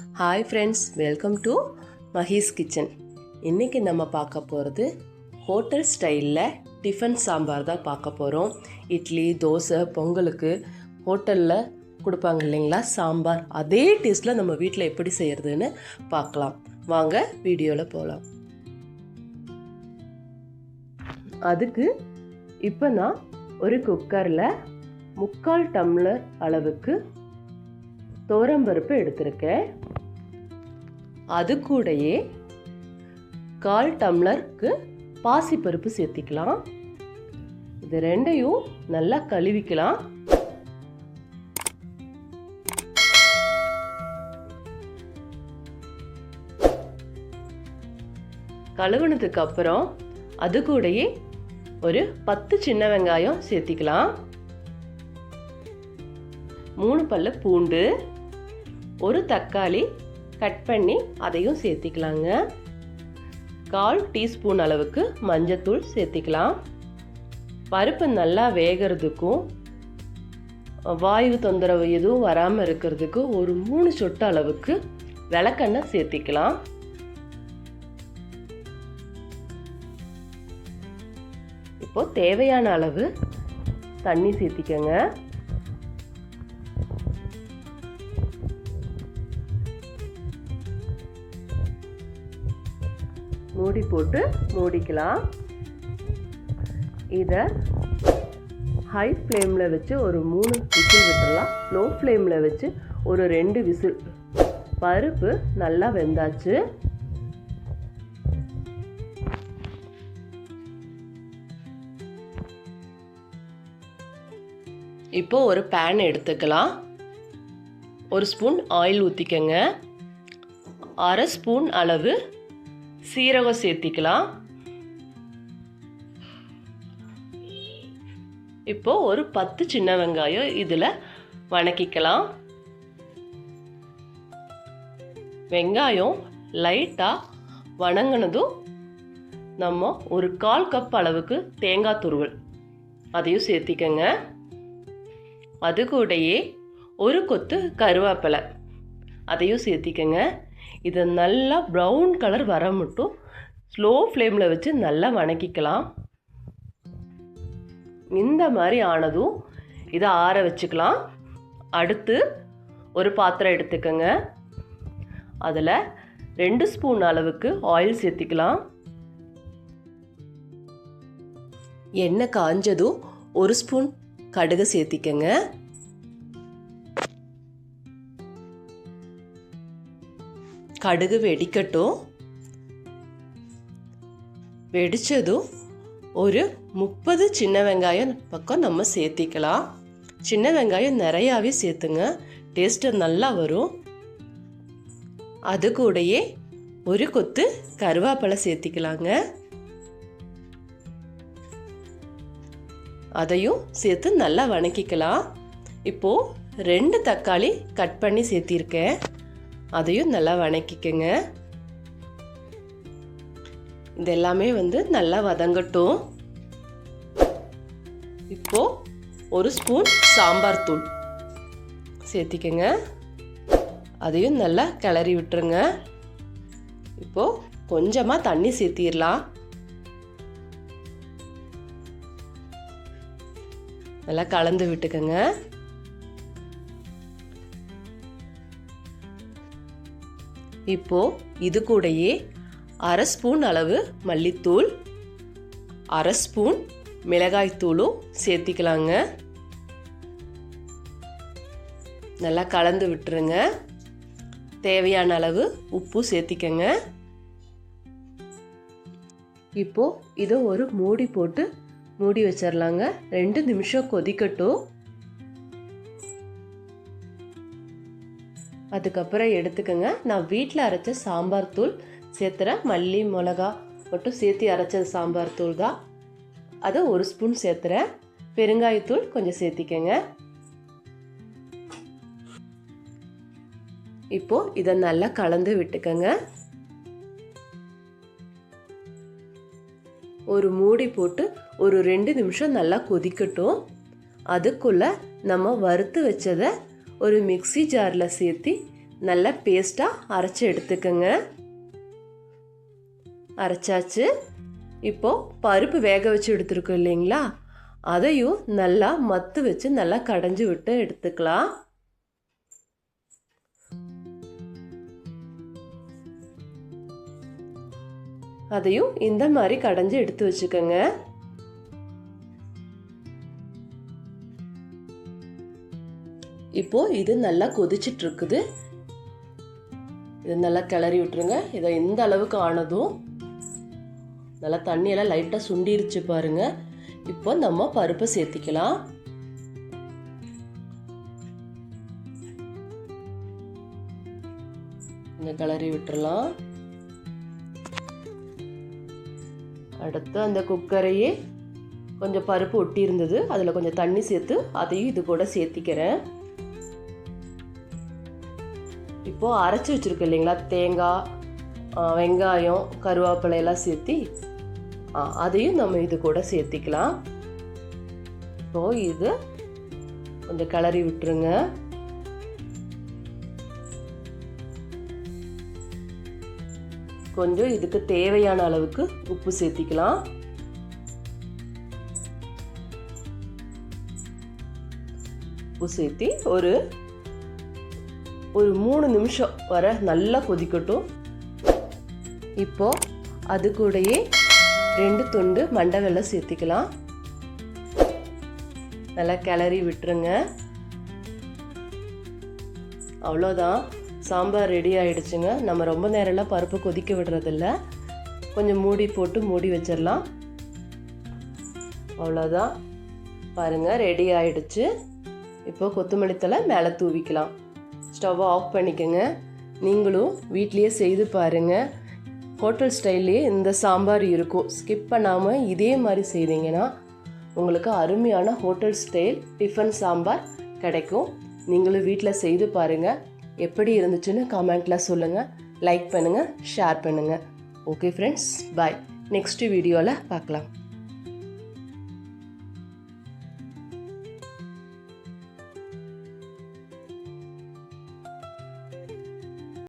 Hi friends welcome to Mahi's kitchen இன்றைக்கி நம்ம பார்க்க போகிறது ஹோட்டல் ஸ்டைலில் டிஃபன் சாம்பார் தான் பார்க்க போகிறோம் இட்லி தோசை பொங்கலுக்கு ஹோட்டலில் கொடுப்பாங்க இல்லைங்களா சாம்பார். அதே டேஸ்ட்டில் நம்ம வீட்டில் எப்படி செய்கிறதுன்னு பார்க்கலாம். வாங்க வீடியோவில் போகலாம் அதுக்கு இப்போ நான் ஒரு குக்கரில் முக்கால் டம்ளர் அளவுக்கு துவரம்பருப்பு எடுத்திருக்கேன். அது கூடயே கால் டம்ளருக்கு பாசிப்பருப்பு சேர்த்திக்கலாம். இது ரெண்டையும் நல்லா கழுவிக்கலாம். கழுவுனதுக்கு அப்புறம் அது கூடயே ஒரு பத்து சின்ன வெங்காயம் சேர்த்திக்கலாம். மூணு பல்ல பூண்டு ஒரு தக்காளி கட் பண்ணி அதையும் சேர்த்திக்கலாங்க. கால் டீஸ்பூன் அளவுக்கு மஞ்சத்தூள் சேர்த்திக்கலாம். பருப்பு நல்லா வேகிறதுக்கும் வாயு தொந்தரவு எதுவும் வராமல் இருக்கிறதுக்கு ஒரு மூணு சொட்டு அளவுக்கு விளக்கெண்ணெய் சேர்த்திக்கலாம். இப்போ தேவையான அளவு தண்ணி சேர்த்திக்கங்க. மூடி போட்டு மூடிக்கலாம். இதை ஹை ஃப்ளேமில் வச்சு ஒரு மூணு விசில் விட்டுடலாம் லோ ஃப்ளேமில் வச்சு ஒரு ரெண்டு விசில். பருப்பு நல்லா வெந்தாச்சு. இப்போ ஒரு பேன் எடுத்துக்கலாம். ஒரு ஸ்பூன் ஆயில் ஊற்றிக்கங்க அரை ஸ்பூன் அளவு சீரகம் சேர்த்திக்கலாம். இப்போ ஒரு பத்து சின்ன வெங்காயம் இதில் வணக்கிக்கலாம். வெங்காயம் லைட்டாக வணங்கினதும் நம்ம ஒரு கால் கப் அளவுக்கு தேங்காய் துருவல் அதையும் சேர்த்திக்கங்க. அது கூடயே ஒரு கொத்து கருவேப்பிலை அதையும் சேர்த்திக்கங்க. இதை நல்லா ப்ரௌன் கலர் வர மட்டும் ஸ்லோ ஃப்ளேமில் வச்சு நல்லா வணக்கிக்கலாம். இந்த மாதிரி ஆனதும் இதை ஆற வச்சுக்கலாம். அடுத்து ஒரு பாத்திரம் எடுத்துக்கோங்க. அதில் ரெண்டு ஸ்பூன் அளவுக்கு ஆயில் சேர்த்திக்கலாம். எண்ணெய் காஞ்சதும் ஒரு ஸ்பூன் கடுகு சேர்த்திக்கங்க. கடுகு வெடிக்கட்டும் வெடித்ததும் ஒரு முப்பது சின்ன வெங்காயம் பக்கம் நம்ம சேர்த்திக்கலாம் சின்ன வெங்காயம் நிறையாவே சேர்த்துங்க டேஸ்ட்டு நல்லா வரும் அது கூடயே ஒரு கொத்து கருவேப்பிலை சேர்த்திக்கலாங்க அதையும் சேர்த்து நல்லா வணக்கிக்கலாம் இப்போது ரெண்டு தக்காளி கட் பண்ணி சேர்த்திருக்கேன் அதையும் நல்லா வணக்கிக்கங்க. இது எல்லாமே வந்து நல்லா வதங்கட்டும். இப்போ ஒரு ஸ்பூன் சாம்பார் தூள் சேர்த்திக்கங்க. அதையும் நல்லா கிளறி விட்டுருங்க. இப்போ கொஞ்சமாக தண்ணி சேர்த்திடலாம். நல்லா கலந்து விட்டுக்கங்க. இப்போது இது கூடயே அரை ஸ்பூன் அளவு மல்லித்தூள் அரை ஸ்பூன் மிளகாய்த்தூளும் சேர்த்திக்கலாங்க. நல்லா கலந்து விட்டுருங்க. தேவையான அளவு உப்பு சேர்த்திக்கங்க. இப்போ இதை ஒரு மூடி போட்டு மூடி வச்சிடலாங்க ரெண்டு நிமிஷம் கொதிக்கட்டும். அதுக்கப்புறம் எடுத்துக்கோங்க. நான் வீட்டில் அரைச்ச சாம்பார் தூள் சேர்த்துறேன். மல்லி மிளகா மட்டும் சேர்த்து அரைச்ச சாம்பார் தூள் தான். அதை ஒரு ஸ்பூன் சேர்த்துறேன். பெருங்காயத்தூள் கொஞ்சம் சேர்த்திக்கங்க. இப்போ இதை நல்லா கலந்து விட்டுக்கங்க. ஒரு மூடி போட்டு ஒரு ரெண்டு நிமிஷம் நல்லா கொதிக்கட்டும். அதுக்குள்ள நம்ம வறுத்து வச்சதை ஒரு மிக்ஸி ஜாரில் சேர்த்து நல்லா பேஸ்ட்டாக அரைச்சி எடுத்துக்கோங்க. அரைச்சாச்சு. இப்போ பருப்பு வேக வச்சு எடுத்துருக்கோம் இல்லைங்களா? அதையும் நல்லா மத்து வச்சு நல்லா கடைஞ்சி விட்டு எடுத்துக்கலாம். அதையும் இந்த மாதிரி கடைஞ்சி எடுத்து வச்சுக்கோங்க. இப்போ இது நல்லா கொதிச்சிட்டு இருக்குது இது நல்லா கிளறி விட்டுருங்க இதை எந்த அளவுக்கு ஆனதும் நல்லா தண்ணியெல்லாம் லைட்டாக சுண்டிருச்சு பாருங்க. இப்போ நம்ம பருப்பை சேர்த்திக்கலாம். இந்த கிளறி விட்டுறலாம். அடுத்து அந்த குக்கரையே கொஞ்சம் பருப்பு ஒட்டி இருந்தது அதில் கொஞ்சம் தண்ணி சேர்த்து அதையும் இது கூட சேர்த்திக்கிறேன். இப்போது அரைச்சி வச்சுருக்கோம் இல்லைங்களா? தேங்காய் வெங்காயம் கருவேப்பிலை எல்லாம் சேர்த்தி அதையும் நம்ம இது கூட சேர்த்திக்கலாம். இப்போ இது கொஞ்சம் கிளறி விட்டுருங்க. கொஞ்சம் இதுக்கு தேவையான அளவுக்கு உப்பு சேர்த்திக்கலாம். உப்பு சேர்த்தி ஒரு ஒரு மூணு நிமிஷம் வர நல்லா கொதிக்கட்டும். இப்போ அது கூடயே ரெண்டு துண்டு மண்டை வெல்லம் சேர்த்திக்கலாம். நல்லா கிளறி விட்டுருங்க. அவ்வளோதான். சாம்பார் ரெடி ஆயிடுச்சுங்க. நம்ம ரொம்ப நேரம்லாம் பருப்பு கொதிக்க விடுறதில்ல. கொஞ்சம் மூடி போட்டு மூடி வச்சிடலாம். அவ்வளோதான். பாருங்கள் ரெடி ஆயிடுச்சு. இப்போ கொத்தமல்லி தழை மேலே தூவிக்கலாம். ஸ்டவ்வை ஆஃப் பண்ணிக்கோங்க. நீங்களும் வீட்லேயே செய்து பாருங்கள் ஹோட்டல் ஸ்டைல்லே இந்த சாம்பார் இருக்கும். ஸ்கிப் பண்ணாமல் இதே மாதிரி செய்தீங்கன்னா உங்களுக்கு அருமையான ஹோட்டல் ஸ்டைல் டிஃபன் சாம்பார் கிடைக்கும். நீங்களும் வீட்டில் செய்து பாருங்கள் எப்படி இருந்துச்சுன்னு கமெண்ட்டில் சொல்லுங்கள் லைக் பண்ணுங்கள் ஷேர் பண்ணுங்கள் ஓகே ஃப்ரெண்ட்ஸ் பாய் நெக்ஸ்ட் வீடியோவில் பார்க்கலாம்.